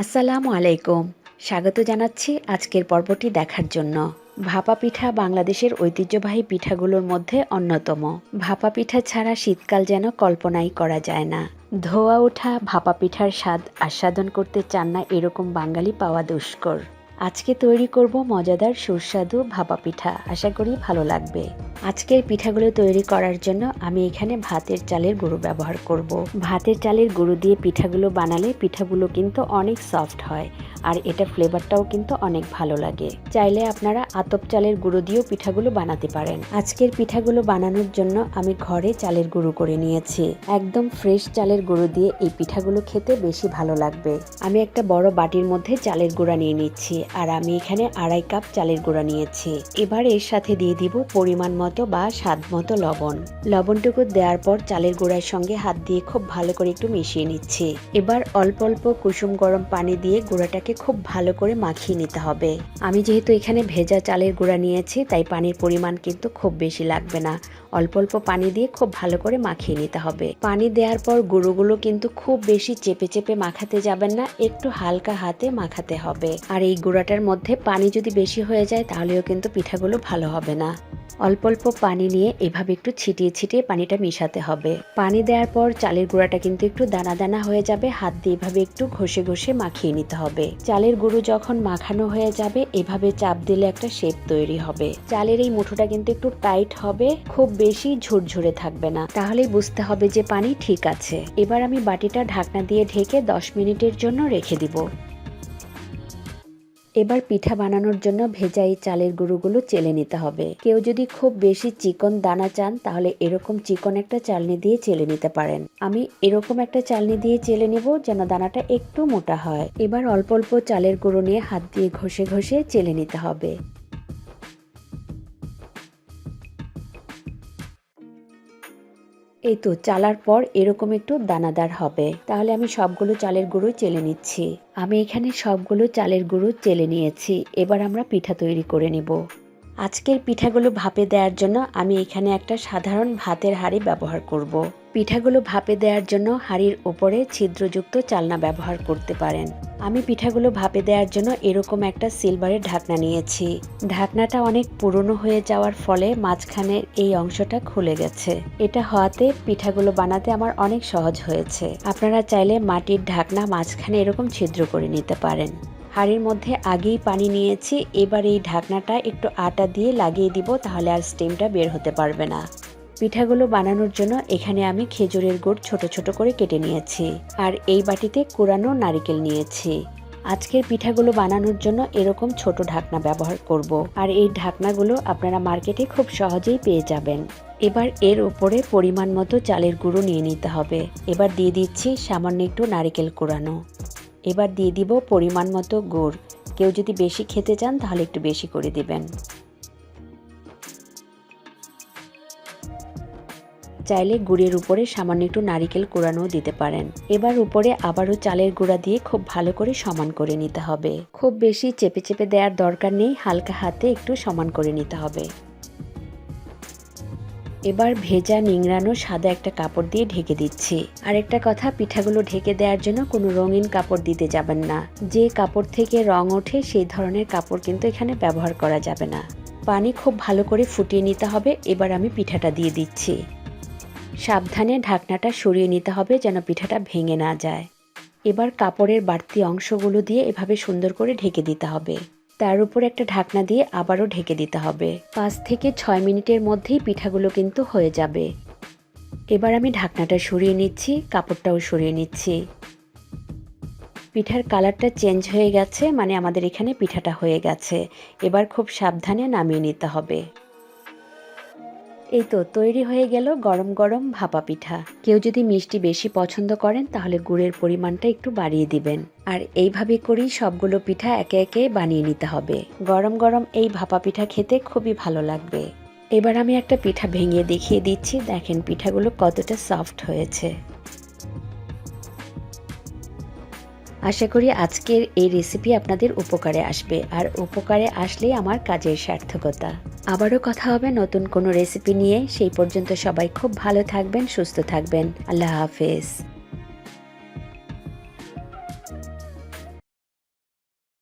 আসসালামু আলাইকুম। স্বাগত জানাচ্ছি আজকের পর্বটি দেখার জন্য। ভাপা পিঠা বাংলাদেশের ঐতিহ্যবাহী পিঠাগুলোর মধ্যে অন্যতম। ভাপা পিঠা ছাড়া শীতকাল যেন কল্পনাই করা যায় না। ধোয়া ওঠা ভাপা পিঠার স্বাদ আস্বাদন করতে চান না এরকম বাঙালি পাওয়া দুষ্কর। আজকে তৈরি করব মজাদার সুস্বাদু ভাপা পিঠা আশা করি ভালো লাগবে। আজকের পিঠাগুলো তৈরি করার জন্য আমি এখানে ভাতের চালের গুঁড়ো ব্যবহার করব। ভাতের চালের গুঁড়ো দিয়ে পিঠাগুলো বানালে পিঠাগুলো কিন্তু অনেক সফট হয় আর এটা ফ্লেভারটাও কিন্তু অনেক ভালো লাগে। চাইলে আপনারা আতপ চালের গুঁড়ো দিয়েও পিঠাগুলো বানাতে পারেন। আজকের পিঠাগুলো বানানোর জন্য আমি ঘরে চালের গুঁড়ো করে নিয়েছি। একদম ফ্রেশ চালের গুঁড়ো দিয়ে এই পিঠাগুলো খেতে বেশি ভালো লাগবে। আমি একটা বড় বাটির মধ্যে চালের গুঁড়া নিয়ে নিচ্ছি। আর আমি এখানে আড়াই কাপ চালের গুঁড়া নিয়েছি। এবার এর সাথে দিয়ে দিব পরিমাণ মতো বা স্বাদ মতো লবণ। লবণটুকু দেওয়ার পর চালের গুঁড়ার সঙ্গে হাত দিয়ে খুব ভালো করে একটু মিশিয়ে নিচ্ছি। এবার অল্প অল্প কুসুম গরম পানি দিয়ে গুঁড়াটাকে খুব ভালো করে মাখিয়ে নিতে হবে। আমি যেহেতু এখানে ভেজা চালের গুঁড়া নিয়েছি, তাই পানির পরিমাণ কিন্তু খুব বেশি লাগবে না। অল্প অল্প পানি দিয়ে খুব ভালো করে মাখিয়ে নিতে হবে। পানি দেওয়ার পর গুঁড়োগুলো কিন্তু খুব বেশি চেপে চেপে মাখাতে যাবেন না, একটু হালকা হাতে মাখাতে হবে। আর এই গুঁড়াটার মধ্যে পানি যদি বেশি হয়ে যায় তাহলেও কিন্তু পিঠাগুলো ভালো হবে না। অল্প অল্প পানি নিয়ে এভাবে একটু ছিটিয়ে ছিটিয়ে পানিটা মিশাতে হবে। পানি দেওয়ার পর চালের গুঁড়াটা কিন্তু একটু দানা দানা হয়ে যাবে, হাত দিয়ে এভাবে একটু ঘষে ঘষে মাখিয়ে নিতে হবে। চালের গুঁড়ো যখন মাখানো হয়ে যাবে, এভাবে চাপ দিলে একটা শেপ তৈরি হবে। চালের এই মুঠোটা কিন্তু একটু টাইট হবে, খুব বেশি ঝুরঝুরে থাকবে না। তাহলেই বুঝতে হবে যে পানি ঠিক আছে। এবার আমি বাটিটা ঢাকনা দিয়ে ঢেকে দশ মিনিটের জন্য রেখে দিব। এবার পিঠা বানানোর জন্য ভেজাই চালের গুঁড়োগুলো চেলে নিতে হবে। কেউ যদি খুব বেশি চিকন দানা চান, তাহলে এরকম চিকন একটা চালনি দিয়ে চেলে নিতে পারেন। আমি এরকম একটা চালনি দিয়ে চেলে নিব যেন দানাটা একটু মোটা হয়। এবার অল্প অল্প চালের গুঁড়ো নিয়ে হাত দিয়ে ঘষে ঘষে চেলে নিতে হবে। এই তো চালার পর এরকম একটু দানাদার হবে। তাহলে আমি সবগুলো চালের গুঁড়ো চেলে নিচ্ছি। আমি এখানে সবগুলো চালের গুঁড়ো চেলে নিয়েছি। এবার আমরা পিঠা তৈরি করে নিব। আজকের পিঠাগুলো ভাপে দেওয়ার জন্য আমি এখানে একটা সাধারণ ভাতের হাঁড়ি ব্যবহার করব। পিঠাগুলো ভাপে দেওয়ার জন্য হাঁড়ির ওপরে ছিদ্রযুক্ত চালনা ব্যবহার করতে পারেন। আমি পিঠাগুলো ভাপে দেওয়ার জন্য এরকম একটা সিলভারের ঢাকনা নিয়েছি। ঢাকনাটা অনেক পুরনো হয়ে যাওয়ার ফলে মাঝখানের এই অংশটা খুলে গেছে। এটা হওয়াতে পিঠাগুলো বানাতে আমার অনেক সহজ হয়েছে। আপনারা চাইলে মাটির ঢাকনা মাঝখানে এরকম ছিদ্র করে নিতে পারেন। হাঁড়ির মধ্যে আগেই পানি নিয়েছি, এবার এই ঢাকনাটা একটু আটা দিয়ে লাগিয়ে দিব, তাহলে আর স্টিমটা বের হতে পারবে না। পিঠাগুলো বানানোর জন্য এখানে আমি খেজুরের গুড় ছোট ছোট করে কেটে নিয়েছি। আর এই বাটিতে কোরানো নারিকেল নিয়েছি। আজকের পিঠাগুলো বানানোর জন্য এরকম ছোট ঢাকনা ব্যবহার করব। আর এই ঢাকনাগুলো আপনারা মার্কেটে খুব সহজেই পেয়ে যাবেন। এবার এর উপরে পরিমাণ মতো চালের গুঁড়ো নিয়ে নিতে হবে। এবার দিয়ে দিচ্ছি সামান্য একটু নারিকেল কোরানো এবার দিয়ে দিব পরিমাণ মতো গুড়। কেউ যদি বেশি খেতে চান তাহলে একটু বেশি করে দিবেন। চাইলে গুড়ের উপরে সামান্য একটু নারিকেল কোড়ানো দিতে পারেন। এবার উপরে আবারও চালের গুঁড়া দিয়ে খুব ভালো করে সমান করে নিতে হবে। খুব বেশি চেপে চেপে দেওয়ার দরকার নেই, হালকা হাতে একটু সমান করে নিতে হবে। এবার ভেজা নিংড়ানো সাদা একটা কাপড় দিয়ে ঢেকে দিচ্ছি। আর একটা কথা, পিঠাগুলো ঢেকে দেওয়ার জন্য কোনো রঙিন কাপড় দিতে যাবেন না। যে কাপড় থেকে রং ওঠে, সেই ধরনের কাপড় কিন্তু এখানে ব্যবহার করা যাবে না। পানি খুব ভালো করে ফুটিয়ে নিতে হবে। এবার আমি পিঠাটা দিয়ে দিচ্ছি। সাবধানে ঢাকনাটা সরিয়ে নিতে হবে যেন পিঠাটা ভেঙে না যায়। এবার কাপড়ের বাড়তি অংশগুলো দিয়ে এভাবে সুন্দর করে ঢেকে দিতে হবে। তার উপর একটা ঢাকনা দিয়ে আবারও ঢেকে দিতে হবে। পাঁচ থেকে ছয় মিনিটের মধ্যেই পিঠাগুলো কিন্তু হয়ে যাবে। এবার আমি ঢাকনাটা সরিয়ে নিচ্ছি, কাপড়টাও সরিয়ে নিচ্ছি। পিঠার কালারটা চেঞ্জ হয়ে গেছে মানে আমাদের এখানে পিঠাটা হয়ে গেছে। এবার খুব সাবধানে নামিয়ে নিতে হবে। এই তো তৈরি হয়ে গেল গরম গরম ভাপা পিঠা। কেউ যদি মিষ্টি বেশি পছন্দ করেন, তাহলে গুড়ের পরিমাণটা একটু বাড়িয়ে দিবেন। আর এইভাবে করেই সবগুলো পিঠা একে একে বানিয়ে নিতে হবে। গরম গরম এই ভাপা পিঠা খেতে খুবই ভালো লাগবে। এবার আমি একটা পিঠা ভেঙে দেখিয়ে দিচ্ছি। দেখেন পিঠাগুলো কতটা সফট হয়েছে। আশা করি আজকের এই রেসিপি আপনাদের উপকারে আসবে। আর উপকারে আসলেই আমার কাজের সার্থকতা। আবারও কথা হবে নতুন কোনো রেসিপি নিয়ে। সেই পর্যন্ত সবাই খুব ভালো থাকবেন, সুস্থ থাকবেন। আল্লাহ হাফেজ।